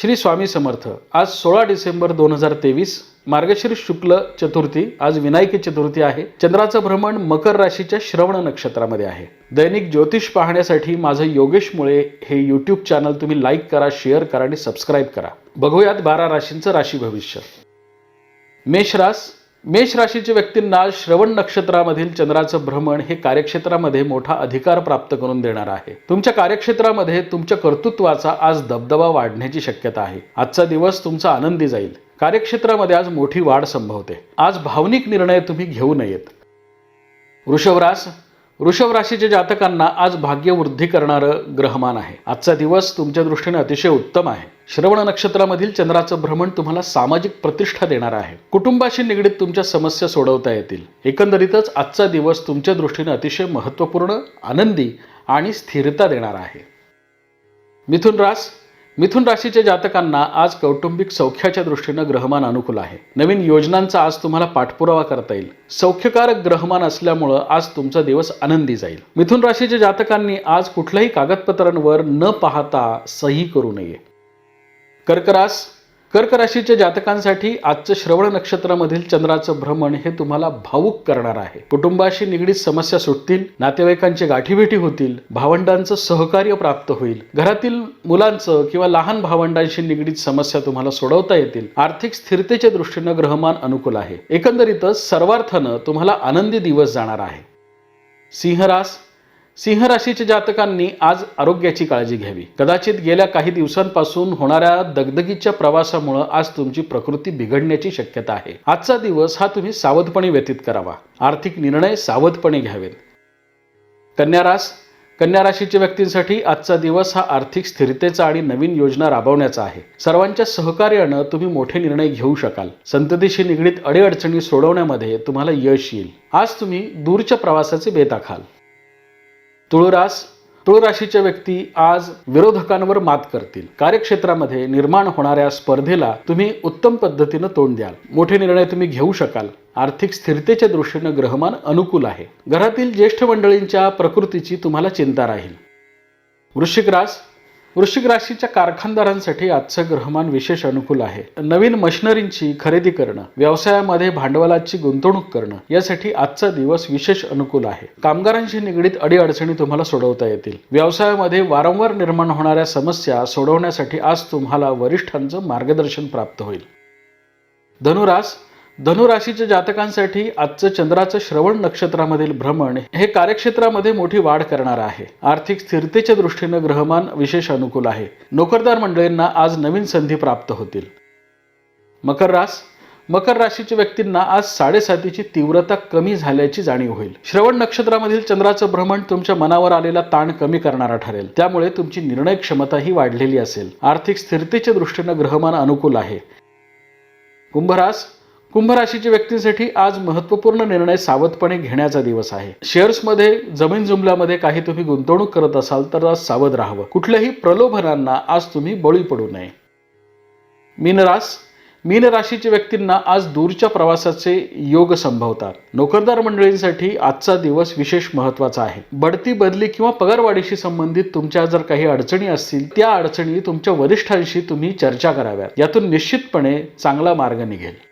श्री स्वामी समर्थ. आज सोळा डिसेंबर दोन हजार तेवीस मार्गशीर्ष शुक्ल चतुर्थी आज विनायकी चतुर्थी आहे. चंद्राचं भ्रमण मकर राशीच्या श्रवण नक्षत्रामध्ये आहे. दैनिक ज्योतिष पाहण्यासाठी माझं योगेश मुळे हे यूट्यूब चॅनल तुम्ही लाईक करा शेअर करा आणि सबस्क्राईब करा. बघूयात बारा राशींचं राशी भविष्य. मेष रास मेष राशीच्या व्यक्तींना आज श्रवण नक्षत्रामधील चंद्राचं भ्रमण हे कार्यक्षेत्रामध्ये मोठा अधिकार प्राप्त करून देणार आहे. तुमच्या कार्यक्षेत्रामध्ये तुमच्या कर्तृत्वाचा आज दबदबा वाढण्याची शक्यता आहे. आजचा दिवस तुमचा आनंदी जाईल. कार्यक्षेत्रामध्ये आज मोठी वाढ संभवते. आज भावनिक निर्णय तुम्ही घेऊ नयेत. वृषभरास वृषभ राशीच्या जातकांना आज भाग्यवृद्धी करणारं ग्रहमान आहे. आजचा दिवस तुमच्या दृष्टीने अतिशय उत्तम आहे. श्रवण नक्षत्रामधील चंद्राचं भ्रमण तुम्हाला सामाजिक प्रतिष्ठा देणार आहे. कुटुंबाशी निगडीत तुमच्या समस्या सोडवता येतील. एकंदरीतच आजचा दिवस तुमच्या दृष्टीने अतिशय महत्त्वपूर्ण आनंदी आणि स्थिरता देणार आहे. मिथुन रास मिथुन राशीच्या जातकांना आज कौटुंबिक सौख्याच्या दृष्टीनं ग्रहमान अनुकूल आहे. नवीन योजनांचा आज तुम्हाला पाठपुरावा करता येईल. सौख्यकारक ग्रहमान असल्यामुळं आज तुमचा दिवस आनंदी जाईल. मिथुन राशीच्या जातकांनी आज कुठल्याही कागदपत्रांवर न पाहता सही करू नये. कर्करास कर्क राशीच्या जातकांसाठी आजचं श्रवण नक्षत्रामधील चंद्राचं भ्रमण हे तुम्हाला भावुक करणार आहे. कुटुंबाशी निगडीत समस्या सुटतील नातेवाईकांची गाठीभेटी होतील भावंडांचं सहकार्य प्राप्त होईल. घरातील मुलांचं किंवा लहान भावंडांशी निगडीत समस्या तुम्हाला सोडवता येतील. आर्थिक स्थिरतेच्या दृष्टीनं ग्रहमान अनुकूल आहे. एकंदरीतच सर्वार्थानं तुम्हाला आनंदी दिवस जाणार आहे. सिंहरास सिंह राशीच्या जातकांनी आज आरोग्याची काळजी घ्यावी. कदाचित गेल्या काही दिवसांपासून होणाऱ्या दगदगीच्या प्रवासामुळे आज तुमची प्रकृती बिघडण्याची शक्यता आहे. आजचा दिवस हा तुम्ही सावधपणे व्यतीत करावा. आर्थिक निर्णय सावधपणे घ्यावेत. कन्या रास कन्या राशीच्या व्यक्तींसाठी आजचा दिवस हा आर्थिक स्थिरतेचा आणि नवीन योजना राबवण्याचा आहे. सर्वांच्या सहकार्यानं तुम्ही मोठे निर्णय घेऊ शकाल. संततीशी निगडीत अडीअडचणी सोडवण्यामध्ये तुम्हाला यश येईल. आज तुम्ही दूरच्या प्रवासाचे बेत आखाल तुळरास तुळ राशीच्या व्यक्ती आज विरोधकांवर मात करतील. कार्यक्षेत्रामध्ये निर्माण होणाऱ्या स्पर्धेला तुम्ही उत्तम पद्धतीनं तोंड द्याल. मोठे निर्णय तुम्ही घेऊ शकाल. आर्थिक स्थिरतेच्या दृष्टीनं ग्रहमान अनुकूल आहे. घरातील ज्येष्ठ मंडळींच्या प्रकृतीची तुम्हाला चिंता राहील. वृश्चिक रास वृश्चिक राशीच्या कारखानदारांसाठी आजचं ग्रहमान विशेष अनुकूल आहे. नवीन मशिनरींची खरेदी करणं व्यवसायामध्ये भांडवलाची गुंतवणूक करणं यासाठी आजचा दिवस विशेष अनुकूल आहे. कामगारांशी निगडीत अडीअडचणी तुम्हाला सोडवता येतील. व्यवसायामध्ये वारंवार निर्माण होणाऱ्या समस्या सोडवण्यासाठी आज तुम्हाला वरिष्ठांचं मार्गदर्शन प्राप्त होईल. धनुरास धनुराशीच्या जातकांसाठी आजचं चंद्राचं श्रवण नक्षत्रामधील भ्रमण हे कार्यक्षेत्रामध्ये मोठी वाढ करणार आहे. आर्थिक स्थिरतेच्या दृष्टीनं ग्रहमान विशेष अनुकूल आहे. नोकरदार मंडळींना आज नवीन संधी प्राप्त होतील. मकर रास. मकर राशीच्या व्यक्तींना आज साडेसातीची तीव्रता कमी झाल्याची जाणीव होईल. श्रवण नक्षत्रामधील चंद्राचं भ्रमण तुमच्या मनावर आलेला ताण कमी करणारा ठरेल. त्यामुळे तुमची निर्णय क्षमताही वाढलेली असेल. आर्थिक स्थिरतेच्या दृष्टीनं ग्रहमान अनुकूल आहे. कुंभरास. कुंभराशीच्या व्यक्तींसाठी आज महत्त्वपूर्ण निर्णय सावधपणे घेण्याचा दिवस आहे. शेअर्समध्ये जमीन जुमल्यामध्ये काही तुम्ही गुंतवणूक करत असाल तर आज सावध राहावं. कुठल्याही प्रलोभनांना आज तुम्ही बळी पडू नये. मीनरास मीन राशीच्या व्यक्तींना आज दूरच्या प्रवासाचे योग संभवतात. नोकरदार मंडळींसाठी आजचा दिवस विशेष महत्त्वाचा आहे. बढती बदली किंवा पगारवाढीशी संबंधित तुमच्या जर काही अडचणी असतील त्या अडचणी तुमच्या वरिष्ठांशी तुम्ही चर्चा कराव्यात. यातून निश्चितपणे चांगला मार्ग निघेल.